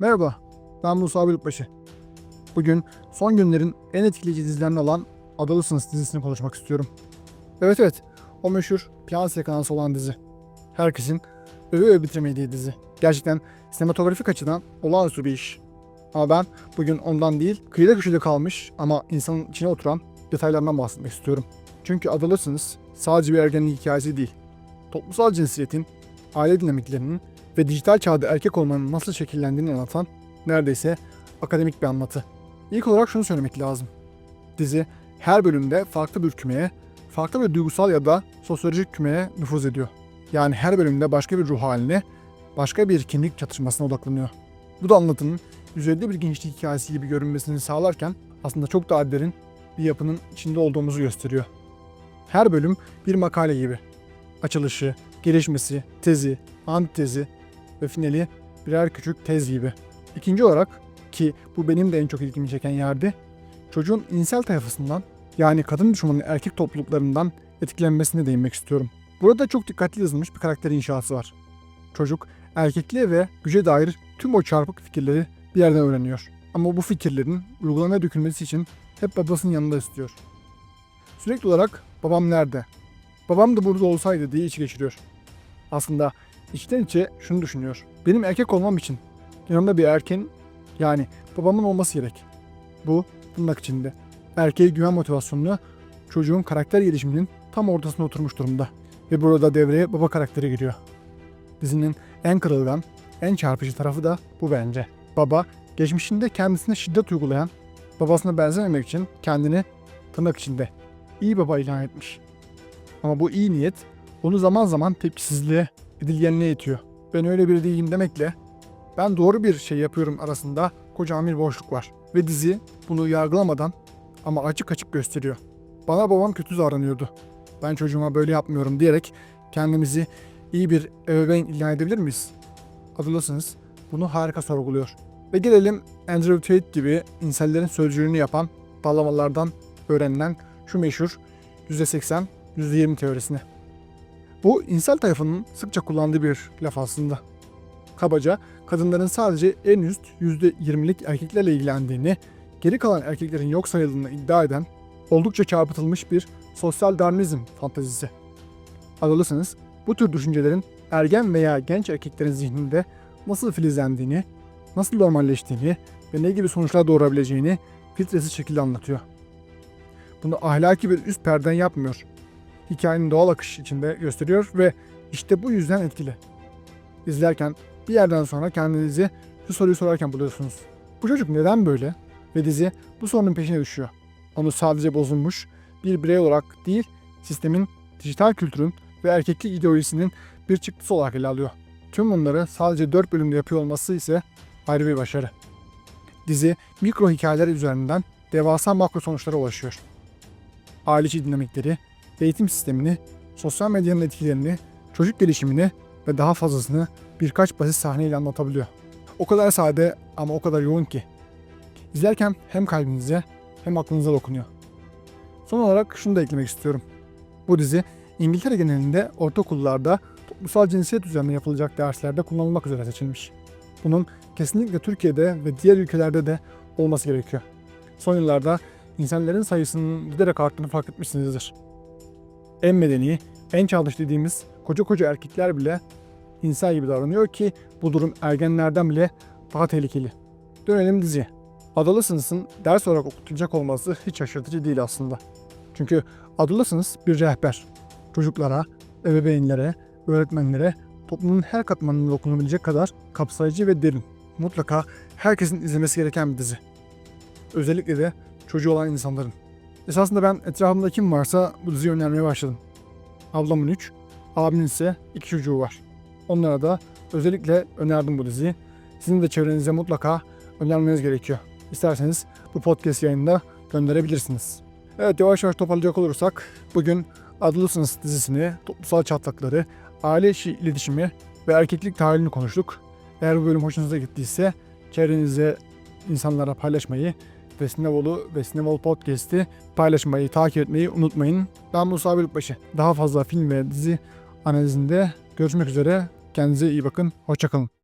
Merhaba, ben Musa Bölükbaşı. Bugün son günlerin en etkileyici dizilerinden olan Adolescence dizisini konuşmak istiyorum. Evet evet, o meşhur piyano sekansı olan dizi. Herkesin öve öve bitiremediği dizi. Gerçekten sinematografik açıdan olağanüstü bir iş. Ama ben bugün ondan değil, kıyıda köşede kalmış ama insanın içine oturan detaylarından bahsetmek istiyorum. Çünkü Adolescence sadece bir ergenlik hikayesi değil. Toplumsal cinsiyetin, aile dinamiklerinin ve dijital çağda erkek olmanın nasıl şekillendiğini anlatan neredeyse akademik bir anlatı. İlk olarak şunu söylemek lazım. Dizi her bölümde farklı bir kümeye, farklı bir duygusal ya da sosyolojik kümeye nüfuz ediyor. Yani her bölümde başka bir ruh haline, başka bir kimlik çatışmasına odaklanıyor. Bu da anlatının yüzeyde bir gençlik hikayesi gibi görünmesini sağlarken aslında çok daha derin bir yapının içinde olduğumuzu gösteriyor. Her bölüm bir makale gibi. Açılışı, gelişmesi, tezi, antitezi ve finali birer küçük tez gibi. İkinci olarak ki bu benim de en çok ilgimi çeken yerdi, çocuğun insel tayfasından yani kadın düşmanı erkek topluluklarından etkilenmesine değinmek istiyorum. Burada çok dikkatli yazılmış bir karakter inşası var. Çocuk erkekliğe ve güce dair tüm o çarpık fikirleri bir yerden öğreniyor. Ama bu fikirlerin uygulamaya dökülmesi için hep babasının yanında istiyor. Sürekli olarak babam nerede? Babam da burada olsaydı diye iç geçiriyor. Aslında içten içe şunu düşünüyor. Benim erkek olmam için yanımda bir erkeğin yani babamın olması gerek. Bu tırnak içinde. Erkeğe güven motivasyonunu çocuğun karakter gelişiminin tam ortasına oturmuş durumda. Ve burada devreye baba karakteri giriyor. Dizinin en kırılgan, en çarpıcı tarafı da bu bence. Baba, geçmişinde kendisine şiddet uygulayan, babasına benzememek için kendini tırnak içinde iyi baba ilan etmiş. Ama bu iyi niyet onu zaman zaman tepkisizliğe, edilgenliğe itiyor. Ben öyle biri değilim demekle ben doğru bir şey yapıyorum arasında kocaman bir boşluk var. Ve dizi bunu yargılamadan ama açık açık gösteriyor. Bana babam kötü davranıyordu. Ben çocuğuma böyle yapmıyorum diyerek kendimizi iyi bir ebeveyn ilan edebilir miyiz? Adolescence bunu harika sorguluyor. Ve gelelim Andrew Tate gibi insellerin sözcüğünü yapan dallamalardan öğrenilen şu meşhur %80, %20 teorisine. Bu insel tayfanın sıkça kullandığı bir laf aslında. Kabaca kadınların sadece en üst %20'lik erkeklerle ilgilendiğini, geri kalan erkeklerin yok sayıldığını iddia eden oldukça çarpıtılmış bir sosyal darwinizm fantezisi. Adolescence bu tür düşüncelerin ergen veya genç erkeklerin zihninde nasıl filizlendiğini, nasıl normalleştiğini ve ne gibi sonuçlar doğurabileceğini filtresiz şekilde anlatıyor. Bunu ahlaki bir üst perden yapmıyor. Hikayenin doğal akış içinde gösteriyor ve işte bu yüzden etkili. İzlerken bir yerden sonra kendinizi şu soruyu sorarken buluyorsunuz. Bu çocuk neden böyle? Ve dizi bu sorunun peşine düşüyor. Onu sadece bozulmuş bir birey olarak değil, sistemin, dijital kültürün ve erkeklik ideolojisinin bir çıktısı olarak ele alıyor. Tüm bunları sadece 4 bölümde yapıyor olması ise ayrı bir başarı. Dizi mikro hikayeler üzerinden devasa makro sonuçlara ulaşıyor. Aile içi dinamikleri, eğitim sistemini, sosyal medyanın etkilerini, çocuk gelişimini ve daha fazlasını birkaç basit sahneyle anlatabiliyor. O kadar sade ama o kadar yoğun ki. İzlerken hem kalbinize hem aklınıza dokunuyor. Son olarak şunu da eklemek istiyorum. Bu dizi İngiltere genelinde ortaokullarda toplumsal cinsiyet üzerine yapılacak derslerde kullanılmak üzere seçilmiş. Bunun kesinlikle Türkiye'de ve diğer ülkelerde de olması gerekiyor. Son yıllarda insanların sayısının giderek arttığını fark etmişsinizdir. En medeni, en çağdaş dediğimiz koca koca erkekler bile insan gibi davranıyor ki bu durum ergenlerden bile daha tehlikeli. Dönelim diziye. Adolescence'ın ders olarak okutulacak olması hiç şaşırtıcı değil aslında. Çünkü Adolescence bir rehber. Çocuklara, ebeveynlere, öğretmenlere, toplumun her katmanına dokunabilecek kadar kapsayıcı ve derin. Mutlaka herkesin izlemesi gereken bir dizi. Özellikle de çocuğu olan insanların. Esasında ben etrafımda kim varsa bu diziyi önermeye başladım. Ablamın 3, abimin ise 2 çocuğu var. Onlara da özellikle önerdim bu diziyi. Sizin de çevrenize mutlaka önermeniz gerekiyor. İsterseniz bu podcast yayında gönderebilirsiniz. Evet yavaş yavaş toparlayacak olursak bugün Adolescence dizisini, toplumsal çatlakları, aile içi iletişimi ve erkeklik tarihini konuştuk. Eğer bu bölüm hoşunuza gittiyse çevrenizde insanlara paylaşmayı ve Sinevol Podcast'i paylaşmayı, takip etmeyi unutmayın. Ben Musa Bölükbaşı. Daha fazla film ve dizi analizinde görüşmek üzere. Kendinize iyi bakın. Hoşçakalın.